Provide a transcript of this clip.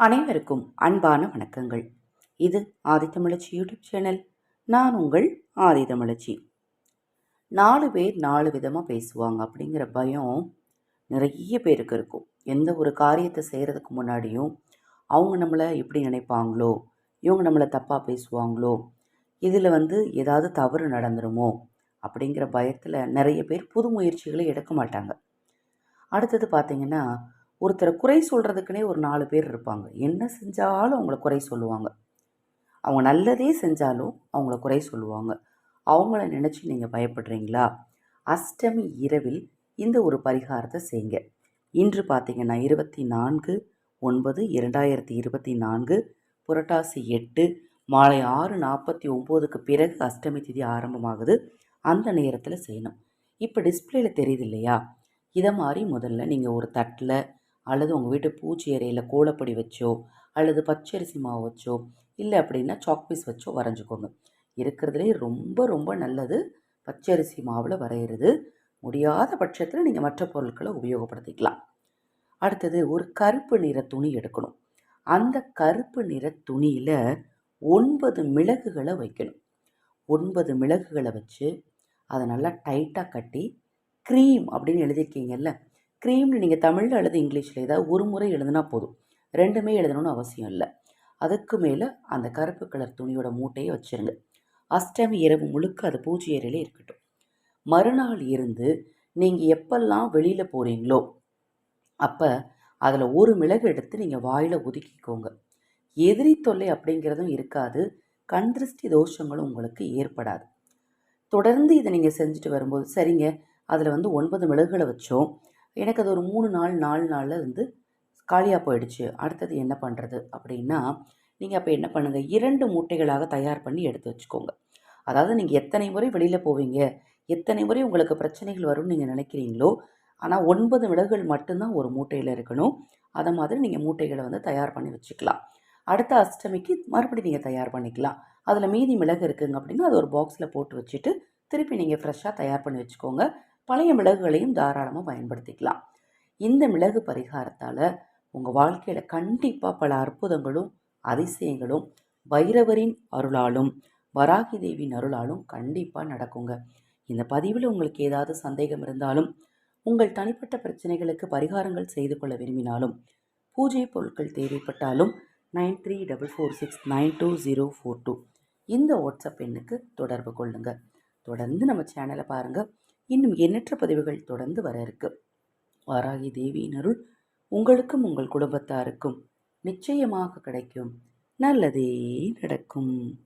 அனைவருக்கும் அன்பான வணக்கங்கள். இது ஆதித்தமிழச்சி யூடியூப் சேனல். நான் உங்கள் ஆதித்தமிழச்சி நாலு பேர் நாலு விதமாக பேசுவாங்க அப்படிங்கிற பயம் நிறைய பேருக்கு இருக்கும். எந்த ஒரு காரியத்தை செய்கிறதுக்கு முன்னாடியும் அவங்க நம்மளை எப்படி நினைப்பாங்களோ இவங்க நம்மளை தப்பாக பேசுவாங்களோ இதில் வந்து ஏதாவது தவறு நடந்துருமோ அப்படிங்கிற பயத்தில் நிறைய பேர் புது முயற்சிகளை எடுக்க மாட்டாங்க. அடுத்தது பார்த்திங்கன்னா ஒருத்தரை குறை சொல்கிறதுக்குனே ஒரு நாலு பேர் இருப்பாங்க. என்ன செஞ்சாலும் அவங்கள குறை சொல்லுவாங்க. அவங்க நல்லதே செஞ்சாலும் அவங்கள குறை சொல்லுவாங்க. அவங்கள நினச்சி நீங்கள் பயப்படுறீங்களா? அஷ்டமி இரவில் இந்த ஒரு பரிகாரத்தை செய்யுங்க. இன்று பார்த்தீங்கன்னா இருபத்தி நான்கு ஒன்பது இரண்டாயிரத்தி இருபத்தி நான்கு புரட்டாசி எட்டு மாலை ஆறு நாற்பத்தி ஒம்போதுக்கு பிறகு அஷ்டமி திதி ஆரம்பமாகுது. அந்த நேரத்தில் செய்யணும். இப்போ டிஸ்பிளேயில் தெரியுது இல்லையா? இதை மாதிரி முதல்ல நீங்கள் ஒரு தட்டில் அல்லது உங்கள் வீட்டு பூச்சி அறையில் கோலப்பொடி வச்சோ அல்லது பச்சரிசி மாவு வச்சோ இல்லை அப்படின்னா சாக்பீஸ் வச்சோ வரைஞ்சிக்கோங்க. இருக்கிறதுலே ரொம்ப ரொம்ப நல்லது பச்சரிசி மாவில் வரைகிறது முடியாத பட்சத்தில் நீங்கள் மற்ற பொருட்களை உபயோகப்படுத்திக்கலாம். அடுத்தது ஒரு கருப்பு நிற துணி எடுக்கணும். அந்த கருப்பு நிற துணியில் ஒன்பது மிளகுகளை வைக்கணும். ஒன்பது மிளகுகளை வச்சு அதை நல்லா டைட்டாக கட்டி க்ரீம் அப்படின்னு எழுதியிருக்கீங்கல்ல க்ரீம்னு நீங்கள் தமிழில் அல்லது இங்கிலீஷில் ஏதாவது ஒரு முறை எழுதுனா போதும். ரெண்டுமே எழுதணும்னு அவசியம் இல்லை. அதுக்கு மேலே அந்த கருப்பு கலர் துணியோட மூட்டையை வச்சுருங்க. அஷ்டமி இரவு முழுக்க அது பூஜை அறையிலே இருக்கட்டும். மறுநாள் இருந்து நீங்கள் எப்பெல்லாம் வெளியில் போகிறீங்களோ அப்போ அதில் ஒரு மிளகு எடுத்து நீங்கள் வாயில் ஒதுக்கிக்கோங்க. எதிரி தொல்லை அப்படிங்கிறதும் இருக்காது. கண் திருஷ்டி தோஷங்களும் உங்களுக்கு ஏற்படாது. தொடர்ந்து இதை நீங்கள் செஞ்சுட்டு வரும்போது சரிங்க அதில் வந்து ஒன்பது மிளகுகளை வச்சோம். எனக்கு அது ஒரு மூணு நாள் நாலு நாளில் வந்து காலியாக போயிடுச்சு. அடுத்தது என்ன பண்ணுறது அப்படின்னா நீங்கள் அப்போ என்ன பண்ணுங்கள் இரண்டு மூட்டைகளாக தயார் பண்ணி எடுத்து வச்சுக்கோங்க. அதாவது நீங்கள் எத்தனை முறை வெளியில் போவீங்க? எத்தனை முறை உங்களுக்கு பிரச்சனைகள் வரும்னு நீங்கள் நினைக்கிறீங்களோ ஆனால் ஒன்பது மிளகுகள் மட்டும்தான் ஒரு மூட்டையில் இருக்கணும். அதை மாதிரி நீங்கள் மூட்டைகளை வந்து தயார் பண்ணி வச்சுக்கலாம். அடுத்த அஷ்டமிக்கு மறுபடியும் நீங்கள் தயார் பண்ணிக்கலாம். அதில் மீதி மிளகு இருக்குங்க அப்படின்னா அது ஒரு பாக்ஸில் போட்டு வச்சுட்டு திருப்பி நீங்கள் ஃப்ரெஷ்ஷாக தயார் பண்ணி வச்சுக்கோங்க. பழைய மிளகுகளையும் தாராளமாக பயன்படுத்திக்கலாம். இந்த மிளகு பரிகாரத்தால் உங்கள் வாழ்க்கையில் கண்டிப்பாக பல அற்புதங்களும் அதிசயங்களும் பைரவரின் அருளாலும் வராகி தேவியின் அருளாலும் கண்டிப்பாக நடக்குங்க. இந்த பதிவில் உங்களுக்கு ஏதாவது சந்தேகம் இருந்தாலும் உங்கள் தனிப்பட்ட பிரச்சனைகளுக்கு பரிகாரங்கள் செய்து கொள்ள விரும்பினாலும் பூஜை பொருட்கள் தேவைப்பட்டாலும் nine three double four six nine two zero four two இந்த வாட்ஸ்அப் எண்ணுக்கு தொடர்பு கொள்ளுங்கள் தொடர்ந்து நம்ம சேனலை பாருங்கள் இன்னும் எண்ணற்ற பதிவுகள் தொடர்ந்து வர இருக்கு. வாராகி தேவியின் அருள் உங்களுக்கும் உங்கள் குடும்பத்தாருக்கும் நிச்சயமாக கிடைக்கும். நல்லதே நடக்கும்.